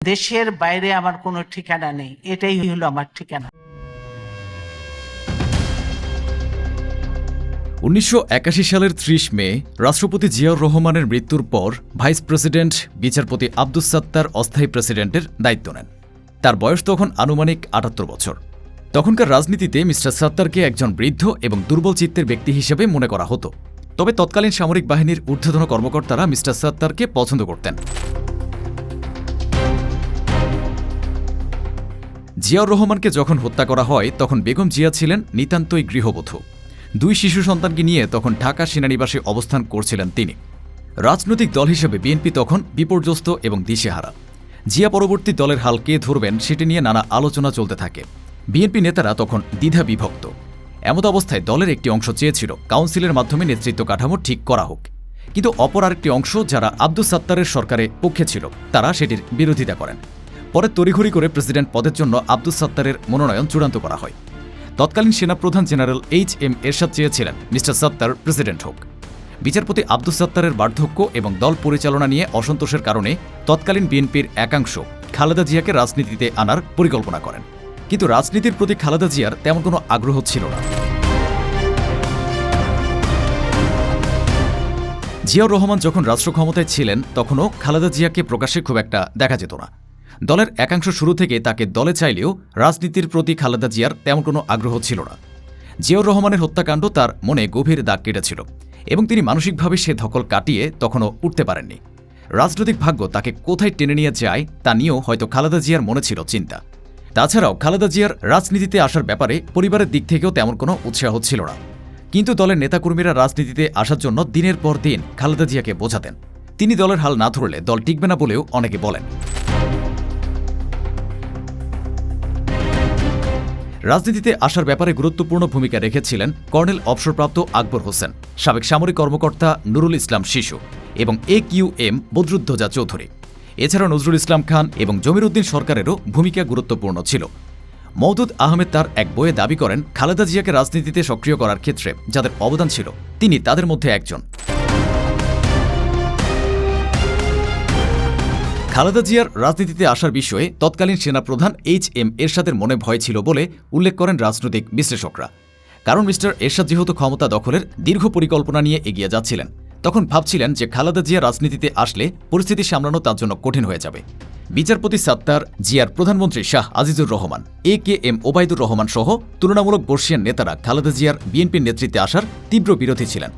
দেশের বাইরে আমার কোনো ঠিকানা নেই। এটাই হলো আমার ঠিকানা। উনিশশো একাশি সালের ত্রিশ মে, রাষ্ট্রপতি জিয়াউর রহমানের মৃত্যুর পর ভাইস প্রেসিডেন্ট বিচারপতি আব্দুস সাত্তার অস্থায়ী প্রেসিডেন্টের দায়িত্ব নেন। তার বয়স তখন আনুমানিক আটাত্তর বছর। তখনকার রাজনীতিতে মিস্টার সাত্তারকে একজন বৃদ্ধ এবং দুর্বল চিত্তের ব্যক্তি হিসেবে মনে করা হতো। তবে তৎকালীন সামরিক বাহিনীর ঊর্ধ্বতন কর্মকর্তারা মিস্টার সাত্তারকে পছন্দ করতেন। জিয়াউর রহমানকে যখন হত্যা করা হয়, তখন বেগম জিয়া ছিলেন নিতান্তই গৃহবধূ। দুই শিশু সন্তানকে নিয়ে তখন ঢাকা সেনানিবাসে অবস্থান করছিলেন তিনি। রাজনৈতিক দল হিসেবে বিএনপি তখন বিপর্যস্ত এবং দিশেহারা। জিয়া পরবর্তী দলের হাল কে ধরবেন, সেটি নিয়ে নানা আলোচনা চলতে থাকে। বিএনপি নেতারা তখন দ্বিধা বিভক্ত। এমত অবস্থায় দলের একটি অংশ চেয়েছিল, কাউন্সিলের মাধ্যমে নেতৃত্ব কাঠামো ঠিক করা হোক। কিন্তু অপর আরেকটি অংশ, যারা আব্দুস সাত্তারের সরকারে পক্ষে ছিল, তারা সেটির বিরোধিতা করেন। পরে তড়িঘড়ি করে প্রেসিডেন্ট পদের জন্য আব্দুস সাত্তারের মনোনয়ন চূড়ান্ত করা হয়। তৎকালীন সেনাপ্রধান জেনারেল এইচ এম এরশাদ চেয়েছিলেন, মিস্টার সাত্তার প্রেসিডেন্ট হোক। বিচারপতি আব্দুস সাত্তারের বার্ধক্য এবং দল পরিচালনা নিয়ে অসন্তোষের কারণে তৎকালীন বিএনপির একাংশ খালেদা জিয়াকে রাজনীতিতে আনার পরিকল্পনা করেন। কিন্তু রাজনীতির প্রতি খালেদা জিয়ার তেমন কোনো আগ্রহ ছিল না। জিয়াউর রহমান যখন রাষ্ট্র ক্ষমতায় ছিলেন, তখনও খালেদা জিয়াকে প্রকাশ্যে খুব একটা দেখা যেত না। দলের একাংশ শুরু থেকে তাকে দলে চাইলেও রাজনীতির প্রতি খালেদা জিয়ার তেমন কোনো আগ্রহ ছিল না। জিয়াউর রহমানের হত্যাকাণ্ড তার মনে গভীর দাগ কেটেছিল এবং তিনি মানসিকভাবে সে ধকল কাটিয়ে তখনও উঠতে পারেননি। রাজনৈতিক ভাগ্য তাকে কোথায় টেনে নিয়ে যায় তা নিয়েও হয়তো খালেদা জিয়ার মনে ছিল চিন্তা। তাছাড়াও খালেদা জিয়ার রাজনীতিতে আসার ব্যাপারে পরিবারের দিক থেকেও তেমন কোনো উৎসাহ ছিল না। কিন্তু দলের নেতাকর্মীরা রাজনীতিতে আসার জন্য দিনের পর দিন খালেদা জিয়াকে বোঝাতেন। তিনি দলের হাল না ধরলে দল টিকবে না বলেও অনেকে বলেন। রাজনীতিতে আসার ব্যাপারে গুরুত্বপূর্ণ ভূমিকা রেখেছিলেন কর্নেল অবসরপ্রাপ্ত আকবর হোসেন, সাবেক সামরিক কর্মকর্তা নুরুল ইসলাম শিশু এবং A Q M Badruddoza Chowdhury. এছাড়া নজরুল ইসলাম খান এবং জমির উদ্দিন সরকারেরও ভূমিকা গুরুত্বপূর্ণ ছিল। মওদুদ আহমেদ তার এক বইয়ে দাবি করেন, খালেদা জিয়াকে রাজনীতিতে সক্রিয় করার ক্ষেত্রে যাদের অবদান ছিল, তিনি তাদের মধ্যে একজন। খালেদা জিয়ার রাজনীতিতে আসার বিষয়ে তৎকালীন সেনাপ্রধান এইচ এম এরশাদের মনে ভয় ছিল বলে উল্লেখ করেন রাজনৈতিক বিশ্লেষকরা। কারণ মিস্টার এরশাদ যেহেতু ক্ষমতা দখলের দীর্ঘ পরিকল্পনা নিয়ে এগিয়ে যাচ্ছিলেন, তখন ভাবছিলেন যে খালেদা জিয়া রাজনীতিতে আসলে পরিস্থিতি সামলানো তার জন্য কঠিন হয়ে যাবে। বিচারপতি সাত্তার, জিয়ার প্রধানমন্ত্রী Shah Azizur Rahman, A K M Obaidur Rahman সহ তুলনামূলক বর্ষিয়ান নেতারা খালেদা জিয়ার বিএনপির নেতৃত্বে আসার তীব্র বিরোধী ছিলেন।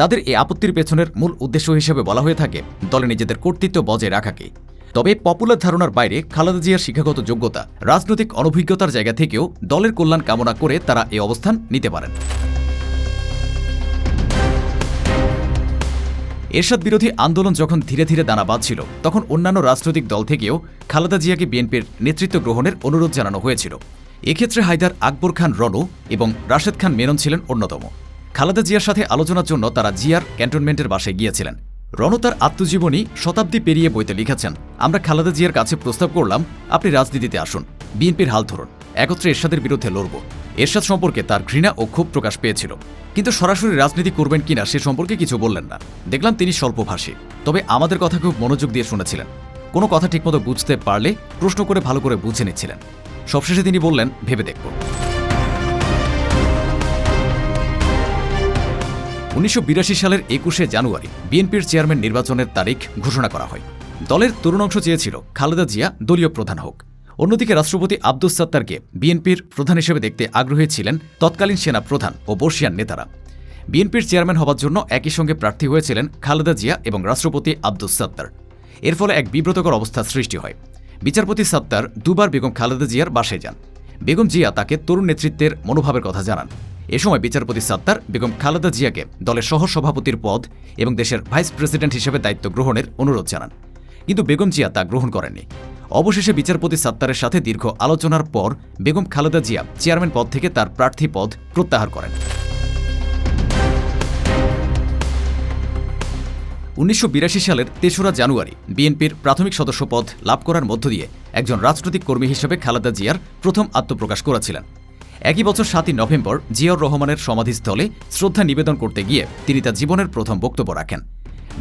তাদের এই আপত্তির পেছনের মূল উদ্দেশ্য হিসেবে বলা হয়ে থাকে দলে নিজেদের কর্তৃত্ব বজায় রাখাকে। তবে পপুলার ধারণার বাইরে খালেদা জিয়ার শিক্ষাগত যোগ্যতা, রাজনৈতিক অনভিজ্ঞতার জায়গা থেকেও দলের কল্যাণ কামনা করে তারা এই অবস্থান নিতে পারেন। এরশাদ বিরোধী আন্দোলন যখন ধীরে ধীরে দানা বাঁধছিল, তখন অন্যান্য রাজনৈতিক দল থেকেও খালেদা জিয়াকে বিএনপির নেতৃত্ব গ্রহণের অনুরোধ জানানো হয়েছিল। এক্ষেত্রে হায়দার আকবর খান রনু এবং রাশেদ খান মেনন ছিলেন অন্যতম। খালেদা জিয়ার সাথে আলোচনার জন্য তারা জিয়ার ক্যান্টনমেন্টের বাসায় গিয়েছিলেন। রনু তার আত্মজীবনী শতাব্দী পেরিয়ে বইতে লিখেছেন। আমরা খালেদা জিয়ার কাছে প্রস্তাব করলাম, আপনি রাজনীতিতে আসুন। বিএনপির হাল ধরুন। একত্রে এরশাদের বিরুদ্ধে লড়ব। এরশাদ সম্পর্কে তার ঘৃণা ও ক্ষোভ প্রকাশ পেয়েছিল। কিন্তু সরাসরি রাজনীতি করবেন কিনা সে সম্পর্কে কিছু বললেন না। দেখলাম তিনি স্বল্পভাষী। তবে আমাদের কথা খুব মনোযোগ দিয়ে শুনেছিলেন। কোনো কথা ঠিকমতো বুঝতে পারলে প্রশ্ন করে ভালো করে বুঝে নিচ্ছিলেন। সবশেষে তিনি বললেন, ভেবে দেখব। উনিশশো বিরাশি সালের একুশে জানুয়ারি বিএনপির চেয়ারম্যান নির্বাচনের তারিখ ঘোষণা করা হয়। দলের তরুণ অংশ চেয়েছিল খালেদা জিয়া দলীয় প্রধান হোক। অন্যদিকে রাষ্ট্রপতি আব্দুস সাত্তারকে বিএনপির প্রধান হিসেবে দেখতে আগ্রহী ছিলেন তৎকালীন সেনা প্রধান ও বর্ষিয়ান নেতারা। বিএনপির চেয়ারম্যান হবার জন্য একই সঙ্গে প্রার্থী হয়েছিলেন খালেদা জিয়া এবং রাষ্ট্রপতি আব্দুস সাত্তার। এর ফলে এক বিব্রতকর অবস্থা সৃষ্টি হয়। বিচারপতি সাত্তার দুবার বেগম খালেদা জিয়ার বাসায় যান। বেগম জিয়া তাকে তরুণ নেতৃত্বের মনোভাবের কথা জানান। এ সময় বিচারপতি সাত্তার, বেগম খালেদা জিয়াকে দলের সহ সভাপতির পদ এবং দেশের ভাইস প্রেসিডেন্ট হিসেবে দায়িত্ব গ্রহণের অনুরোধ জানান। কিন্তু বেগম জিয়া তা গ্রহণ করেননি। অবশেষে বিচারপতি সাত্তারের সাথে দীর্ঘ আলোচনার পর বেগম খালেদা জিয়া চেয়ারম্যান পদ থেকে তার প্রার্থী পদ প্রত্যাহার করেন। উনিশশো বিরাশি সালের তেসরা জানুয়ারি বিএনপির প্রাথমিক সদস্য পদ লাভ করার মধ্য দিয়ে একজন রাজনৈতিক কর্মী হিসেবে খালেদা জিয়ার প্রথম আত্মপ্রকাশ করেছিলেন। একই বছর সাতই নভেম্বর জিয়াউর রহমানের সমাধিস্থলে শ্রদ্ধা নিবেদন করতে গিয়ে তিনি তার জীবনের প্রথম বক্তব্য রাখেন।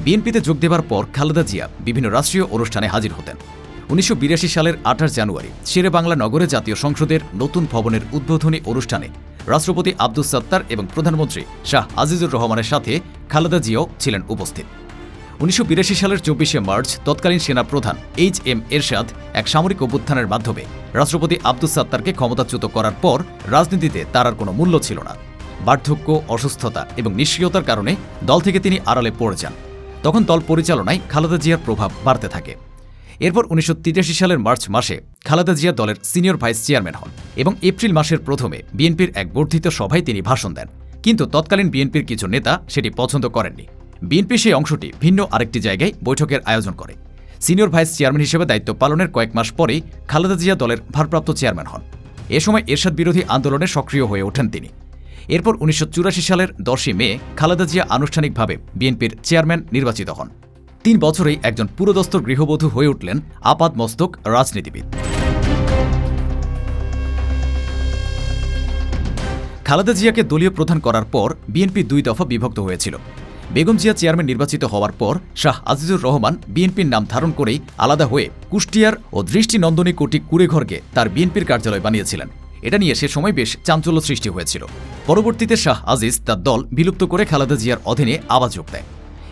বিএনপিতে যোগ দেবার পর খালেদা জিয়া বিভিন্ন রাষ্ট্রীয় অনুষ্ঠানে হাজির হতেন। উনিশশো বিরাশি সালের আঠাশ জানুয়ারি শেরে বাংলা নগরে জাতীয় সংসদের নতুন ভবনের উদ্বোধনী অনুষ্ঠানে রাষ্ট্রপতি আব্দুস সাত্তার এবং প্রধানমন্ত্রী শাহ আজিজুর রহমানের সাথে খালেদা জিয়াও ছিলেন উপস্থিত। উনিশশো বিরাশি সালের চব্বিশে মার্চ তৎকালীন সেনা প্রধান এইচ এম এরশাদ এক সামরিক অভ্যুত্থানের মাধ্যমে রাষ্ট্রপতি আব্দুস সাত্তারকে ক্ষমতাচ্যুত করার পর রাজনীতিতে তার আর কোনো মূল্য ছিল না। বার্ধক্য, অসুস্থতা এবং নিষ্ক্রিয়তার কারণে দল থেকে তিনি আড়ালে পড়ে যান। তখন দল পরিচালনায় খালেদা জিয়ার প্রভাব বাড়তে থাকে। এরপর উনিশশো তিরাশি সালের মার্চ মাসে খালেদা জিয়া দলের সিনিয়র ভাইস চেয়ারম্যান হন এবং এপ্রিল মাসের প্রথমে বিএনপির এক বর্ধিত সভায় তিনি ভাষণ দেন। কিন্তু তৎকালীন বিএনপির কিছু নেতা সেটি পছন্দ করেননি। বিএনপি সেই অংশটি ভিন্ন আরেকটি জায়গায় বৈঠকের আয়োজন করে। সিনিয়র ভাইস চেয়ারম্যান হিসেবে দায়িত্ব পালনের কয়েক মাস পরেই খালেদা জিয়া দলের ভারপ্রাপ্ত চেয়ারম্যান হন। এ সময় এরশাদ বিরোধী আন্দোলনে সক্রিয় হয়ে ওঠেন তিনি। এরপর উনিশশো চুরাশি সালের দশই মে খালেদা জিয়া আনুষ্ঠানিকভাবে বিএনপির চেয়ারম্যান নির্বাচিত হন। তিন বছরেই একজন পুরোদস্তর গৃহবধূ হয়ে উঠলেন আপাত মস্তক রাজনীতিবিদ। খালেদা জিয়াকে দলীয় প্রধান করার পর বিএনপি দুই দফা বিভক্ত হয়েছিল। বেগম জিয়া চেয়ারম্যান নির্বাচিত হওয়ার পর শাহ আজিজুর রহমান বিএনপির নাম ধারণ করেই আলাদা হয়ে কুষ্টিয়ার ও দৃষ্টিনন্দনী কোটি কুড়েঘরকে তার বিএনপির কার্যালয় বানিয়েছিলেন। এটা নিয়ে সে সময় বেশ চাঞ্চল্য সৃষ্টি হয়েছিল। পরবর্তীতে শাহ আজিজ তার দল বিলুপ্ত করে খালেদা জিয়ার অধীনে আবার যোগ দেয়।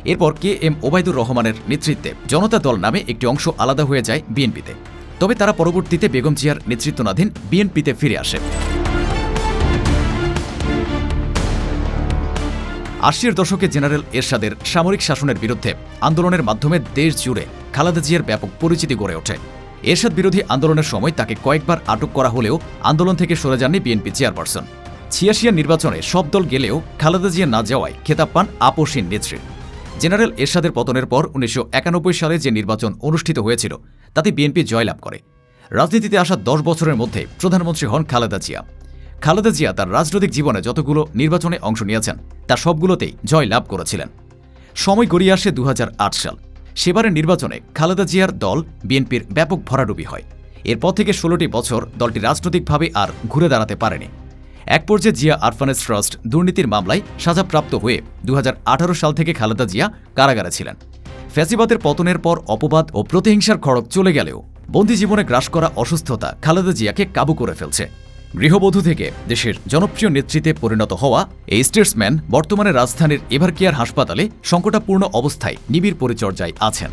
এরপর কে এম ওবায়দুর রহমানের নেতৃত্বে জনতা দল নামে একটি অংশ আলাদা হয়ে যায় বিএনপিতে। তবে তারা পরবর্তীতে বেগম জিয়ার নেতৃত্বাধীন বিএনপিতে ফিরে আসে। আশির দশকে জেনারেল এরশাদের সামরিক শাসনের বিরুদ্ধে আন্দোলনের মাধ্যমে দেশ জুড়ে খালেদা জিয়ার ব্যাপক পরিচিতি গড়ে ওঠে। এরশাদ বিরোধী আন্দোলনের সময় তাকে কয়েকবার আটক করা হলেও আন্দোলন থেকে সরে যাননি বিএনপি চেয়ারপারসন। ছিয়াশিয়ার নির্বাচনে সব দল গেলেও খালেদা জিয়া না যাওয়ায় খেতাব পান আপসীন নেত্রী। জেনারেল এরশাদের পতনের পর উনিশশো একানব্বই সালে যে নির্বাচন অনুষ্ঠিত হয়েছিল, তাতে বিএনপি জয়লাভ করে। রাজনীতিতে আসা দশ বছরের মধ্যে প্রধানমন্ত্রী হন খালেদা জিয়া। খালেদা জিয়া তার রাজনৈতিক জীবনে যতগুলো নির্বাচনে অংশ নিয়েছেন, তা সবগুলোতেই জয় লাভ করেছিলেন। সময় গড়িয়ে আসে দুহাজার আট সাল। সেবারের নির্বাচনে খালেদা জিয়ার দল বিএনপির ব্যাপক ভরাডুবি হয়। এরপর থেকে ষোলোটি বছর দলটি রাজনৈতিকভাবে আর ঘুরে দাঁড়াতে পারেনি। এক পর্যায়ে জিয়া আরফানেস ট্রাস্ট দুর্নীতির মামলায় সাজাপ্রাপ্ত হয়ে দুহাজার আঠারো সাল থেকে খালেদা জিয়া কারাগারে ছিলেন। ফ্যাসিবাদের পতনের পর অপবাদ ও প্রতিহিংসার খড়ক চলে গেলেও বন্দি জীবনে গ্রাস করা অসুস্থতা খালেদা জিয়াকে কাবু করে ফেলছে। গৃহবধূ থেকে দেশের জনপ্রিয় নেতৃত্বে পরিণত হওয়া এই স্টেটসম্যান বর্তমানে রাজধানীর এভারকেয়ার হাসপাতালে সংকটাপূর্ণ অবস্থায় নিবিড় পরিচর্যায় আছেন।